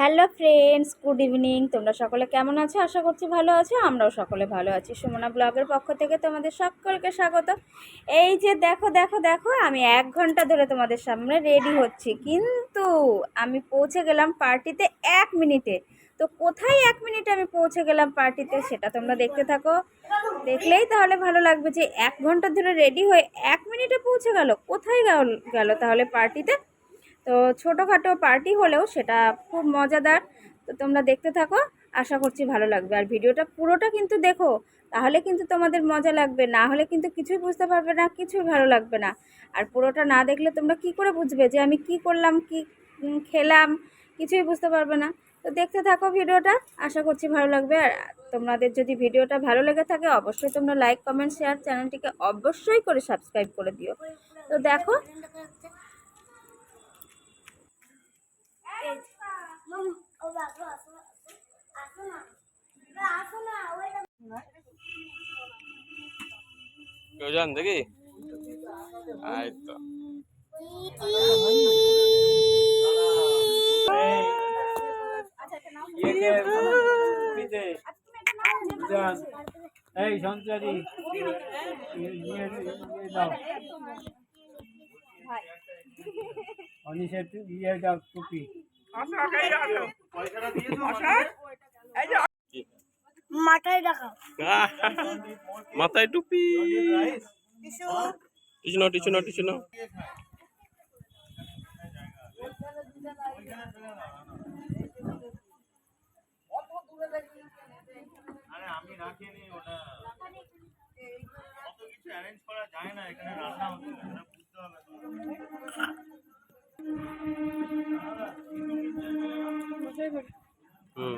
Hello friends, good evening. তোমরা সকলে কেমন আছো? আশা করছি ভালো আছো, আমরাও সকলে ভালো আছি। সুমনা ব্লগের পক্ষ থেকে তোমাদের সকলকে স্বাগত। এই যে দেখো দেখো দেখো, আমি এক ঘণ্টা ধরে তোমাদের সামনে রেডি হচ্ছি। কিন্তু আমি পৌঁছে গেলাম পার্টিতে এক মিনিটে। তো কোথায় এক মিনিটে আমি পৌঁছে গেলাম পার্টিতে সেটা তোমরা দেখতে থাকো। দেখলেই তাহলে ভালো লাগবে যে এক ঘণ্টা ধরে রেডি হয়ে এক মিনিটে পৌঁছে গেল। কোথায় গেল- তাহলে পার্টিতে তো ছোটোখাটো পার্টি হলেও সেটা খুব মজাদার। তো তোমরা দেখতে থাকো, আশা করছি ভালো লাগবে। আর ভিডিওটা পুরোটা কিন্তু দেখো, তাহলে কিন্তু তোমাদের মজা লাগবে। না হলে কিন্তু কিছুই বুঝতে পারবে না, কিছুই ভালো লাগবে না। আর পুরোটা না দেখলে তোমরা কি করে বুঝবে যে আমি কি করলাম, কি খেলাম, কিছুই বুঝতে পারবে না। তো দেখতে থাকো ভিডিওটা, আশা করছি ভালো লাগবে। আর তোমাদের যদি ভিডিওটা ভালো লেগে থাকে, অবশ্যই তোমরা লাইক কমেন্ট শেয়ার চ্যানেলটিকে অবশ্যই করে সাবস্ক্রাইব করে দিও। তো দেখো কেউ যান দেখি? এই সঞ্চারী অনিশের ইয়ে দাও টুপি। মাথায়। দেখাও আহ, মাথায় টুপি। টিচু নাও টিচু নাও টিচু নাও। আরে আমি রাখিনি ওটা কত কিছু অ্যারেঞ্জ করা যায় না এখানে রান্না হচ্ছে। হুম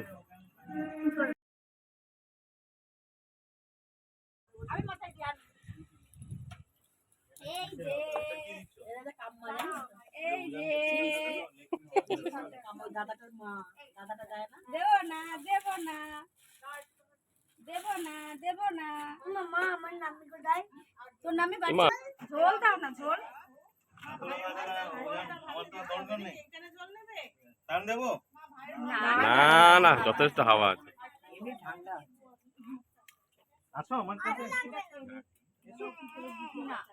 এই যে এই যে দেব না দেব না দেব? না দেব না মা আমার নামি কোথায় তোর নামে ঝোল দাও না ঝোল না না যথেষ্ট হাওয়া আছে। আমার কাছে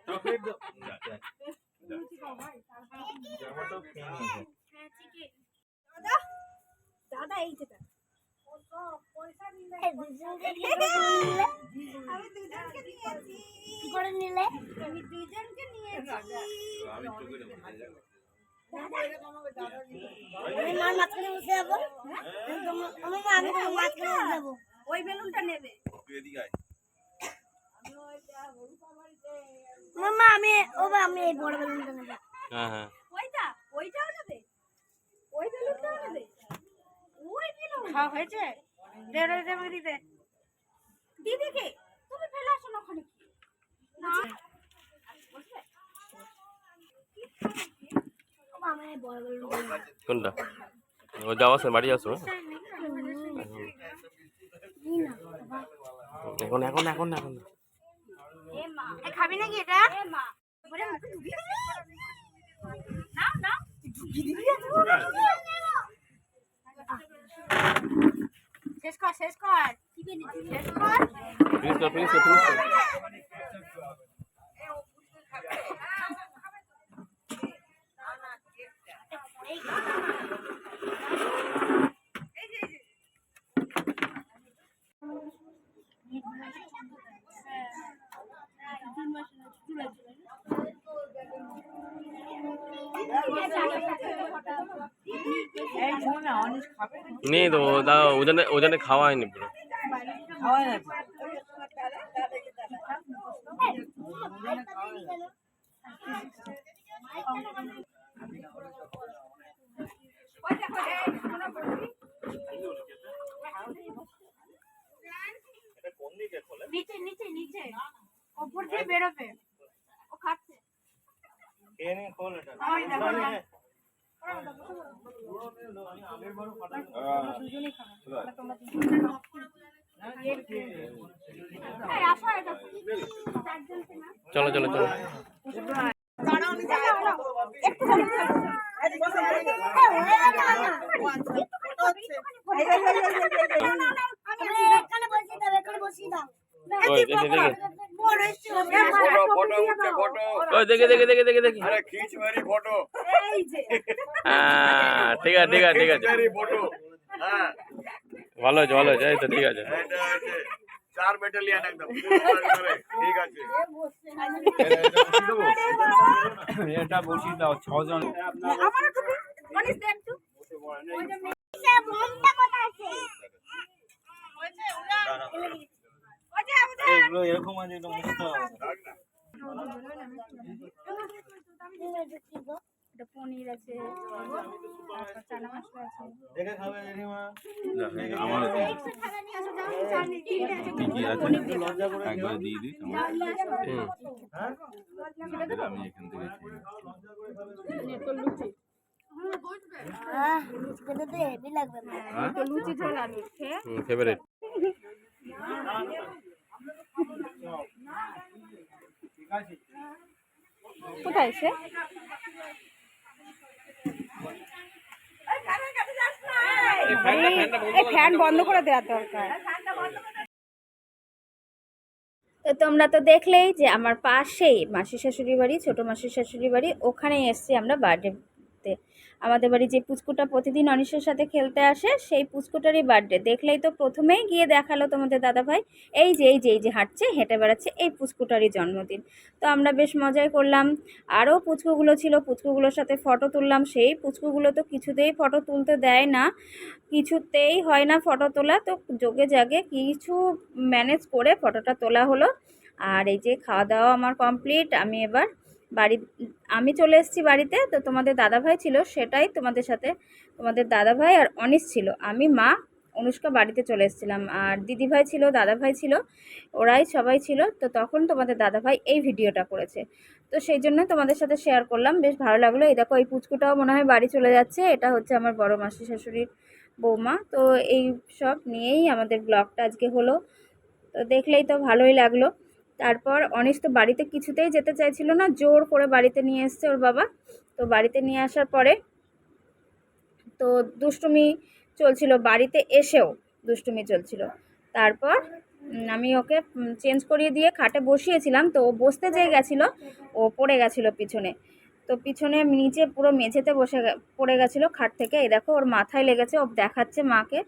চকলেট দাদা এই নিলে আমি দুজনকে নিয়েছি। কি করে নিলে আমি দুজনকে নিয়েছি। আমি মার মাঝখানে বসে যাব। ওই বেলুনটা নেবে তুই আমার মা আমি ও আমি এই বড় বেলুনটা নেব হ্যাঁ। হ্যাঁ ওইটা ওইটাও নেবে ওই বেলুনটাও নেবে ওই বেলুন হ্যাঁ হয়েছে দেড় দেবে দিতে দিদিকে তুমি ফেলে আসো না ওখানে বাড়ি আসো হ্যাঁ? নিই না বাবা। এখন এখন এখন এখন খাবি নাকি এটা শেষ কর শেষ কর শেষ কর ফিনিশ কর ফিনিশ কর ফিনিশ কর নেই তো ও দাও ওজনে ওজনে খাওয়া হয়নি পুরো। ওই দেখো এই শোনো বলছি এটা কোন দিকে খোলে নিচে নিচে নিচে। উপর দিয়ে বেরোবে। ও খাচ্ছে। খেয়ে খোল এটা? চলো চলো চলো। একটু দেখে দেখে ফটো ফটো উঠছে ফটো দেখে দেখে দেখে দেখে দেখে। আরে খিচ মেরি ফটো হ্যাঁ ঠিক আছে ঠিক আছে ঠিক আছে। ফটো হ্যাঁ। ভালো আছে ভালো আছে তো ঠিক আছে। চার একদম। ঠিক আছে। এটা বসিয়ে দাও ছজন। বোমটা কোথায় আছে এগুলো এরকম আছে এটা মুছতে হবে এটা পনির আছে তারপর চানা মশলা আছে দেখে খাবে জেঠিমা আমার কি কি আছে আমি এখান থেকে খেয়ে নেব। আহ খেতে তো হেভি লাগবে না তো লুচি ঝোল আলু খেয়ে ফেভারিট ঠিক আছে কোথায় সে ফ্যান বন্ধ করে দেওয়ার দরকার। তো তোমরা তো দেখলেই যে আমার পাশেই মাসির শাশুড়ি বাড়ি ছোট মাসির শাশুড়ি বাড়ি ওখানেই এসছি আমরা বার্থডেতে আমাদের বাড়ি যে পুচকুটা প্রতিদিন অনিশের সাথে খেলতে আসে, সেই পুচকুটারই বার্থডে দেখলেই তো প্রথমেই গিয়ে দেখাল তোমাদের দাদাভাই। এই যে এই যে এই যে হাঁটছে, হেঁটে বেড়াচ্ছে এই পুচকুটারই জন্মদিন। তো আমরা বেশ মজাই করলাম। আরও পুচকুগুলো ছিল, পুচকুগুলোর সাথে ফটো তুললাম। সেই পুচকুগুলো তো কিছুতেই ফটো তুলতে দেয় না। কিছুতেই হয় না ফটো তোলা। তো যোগে জাগে কিছু ম্যানেজ করে ফটোটা তোলা হলো। আর এই যে খাওয়া দাওয়া আমার কমপ্লিট আমি এবার বাড়ি, আমি চলে এসেছি বাড়িতে, তো তোমাদের দাদাভাই ছিল, সেটাই তোমাদের সাথে, তোমাদের দাদাভাই আর অনিশ ছিল। আমি, মা, অনুষ্কা বাড়িতে চলে এসেছিলাম। আর দিদিভাই ছিল, দাদাভাই ছিল, ওরাই সবাই ছিল, তো তখন তোমাদের দাদাভাই এই ভিডিওটা করেছে। তো সেই জন্য তোমাদের সাথে শেয়ার করলাম, বেশ ভালো লাগল। এই দেখো, এই পুচকুটাও মনে হয় বাড়ি চলে যাচ্ছে, এটা হচ্ছে আমার বড় মাসি শাশুড়ির বৌমা। তো এই সব নিয়েই আমাদের ব্লগটা আজকে হলো। তো দেখলেই তো ভালোই লাগল। তারপর অনিশ তো বাড়িতে কিছুতেই যেতে চাইছিল না, জোর করে বাড়িতে নিয়ে এসছে ওর বাবা। তো বাড়িতে নিয়ে আসার পরে তো দুষ্টুমি চলছিল, বাড়িতে এসেও দুষ্টুমি চলছিল। তারপর আমি ওকে চেঞ্জ করিয়ে দিয়ে খাটে বসিয়েছিলাম, তো ও বসতে যেয়ে গেছিল, ও পড়ে গেছিল পিছনে। তো পিছনে নিচে পুরো মেঝেতে বসে পড়ে গেছিল খাট থেকে। এই দেখো ওর মাথায় লেগেছে, ও দেখাচ্ছে মাকে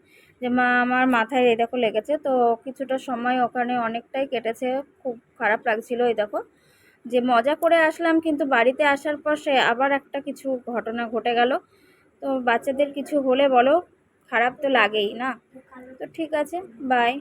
যে, মা, আমার মাথায় এই দেখো লেগেছে। তো কিছুটা সময় ওখানে অনেকটাই কেটেছে, খুব খারাপ লাগছিল এই দেখো। যে মজা করে আসলাম, কিন্তু বাড়িতে আসার পর সে আবার একটা কিছু ঘটনা ঘটে গেল। তো বাচ্চাদের কিছু হলে বলো, খারাপ তো লাগেই না? তো ঠিক আছে বাই